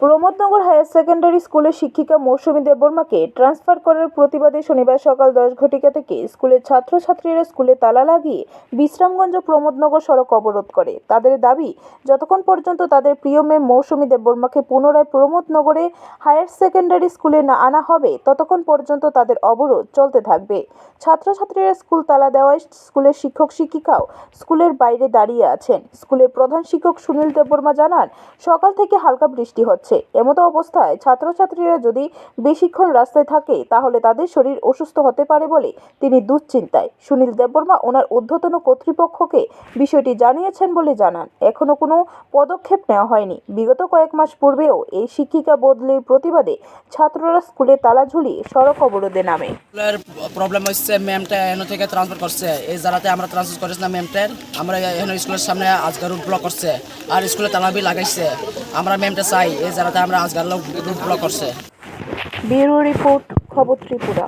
Pramodnagar higher secondary স্কুলের শিক্ষিকা মৌসুমী দেববর্মাকে transfer করার প্রতিবাদে শনিবার সকাল দশ ঘটিকা থেকে স্কুলের ছাত্রছাত্রীরা স্কুলে তালা লাগিয়ে বিশ্রামগঞ্জ প্রমোদনগর সড়ক অবরোধ করে। তাদের দাবি, যতক্ষণ পর্যন্ত তাদের প্রিয় মেয়ে মৌসুমী দেববর্মাকে পুনরায় প্রমোদনগরে হায়ার সেকেন্ডারি স্কুলে না আনা হবে, ততক্ষণ পর্যন্ত তাদের অবরোধ চলতে থাকবে। ছাত্রছাত্রীরা স্কুল তালা দেওয়ায় স্কুলের শিক্ষক শিক্ষিকাও স্কুলের বাইরে দাঁড়িয়ে আছেন। স্কুলের প্রধান শিক্ষক সুনীল দেববর্মা জানান, সকাল থেকে হালকা বৃষ্টি হচ্ছে। এমতো অবস্থায় ছাত্রছাত্রীরা যদি বেশিক্ষণ রাস্তায় থাকে, তাহলে তাদের শরীর অসুস্থ হতে পারে বলে তিনি দুশ্চিন্তায়। সুনীল দেববর্মা ওনার ঊর্ধ্বতন কর্তৃপক্ষকে বিষয়টি জানিয়েছেন বলে জানান। এখনও কোনো পদক্ষেপ নেওয়া হয়নি। বিগত কয়েক মাস পূর্বেও এই শিক্ষিকা বদলির প্রতিবাদে ছাত্ররা স্কুলে তালা ঝুলিয়ে সড়ক অবরোধে নামে। প্রবলেম হচ্ছে ম্যামটা থেকে ট্রান্সফার করছে। এই আমরা ট্রান্সফার করেছিলাম ম্যামটার আমরা এখানে স্কুলের সামনে আজকাল রুট ব্লক করছে। আর স্কুলে তালাবি লাগাইছে। আমরা ম্যামটা চাই। এই জায়গাতে আমরা আজকাল লোক ব্লক করছে। ব্যুরো রিপোর্ট খবর ত্রিপুরা।